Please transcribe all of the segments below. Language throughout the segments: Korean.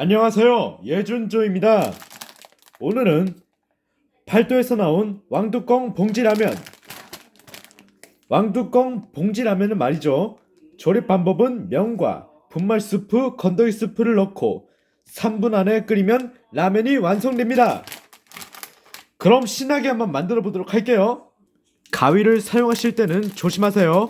안녕하세요. 예준조입니다. 오늘은 팔도에서 나온 왕뚜껑 봉지라면. 왕뚜껑 봉지라면은 말이죠. 조립 방법은 면과 분말 스프, 건더기 스프를 넣고 3분 안에 끓이면 라면이 완성됩니다. 그럼 신나게 한번 만들어 보도록 할게요. 가위를 사용하실 때는 조심하세요.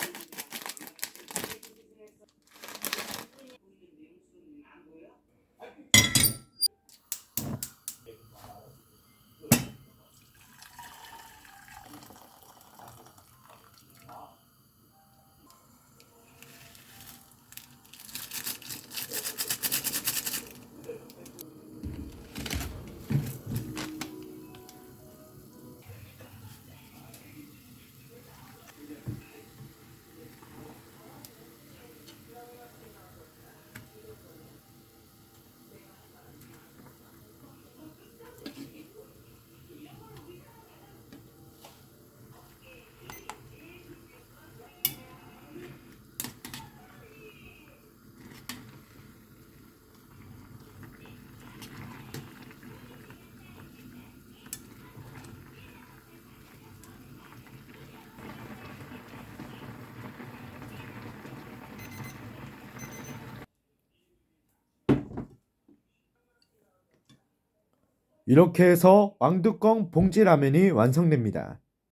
이렇게 해서 왕뚜껑 봉지라면이 완성됩니다.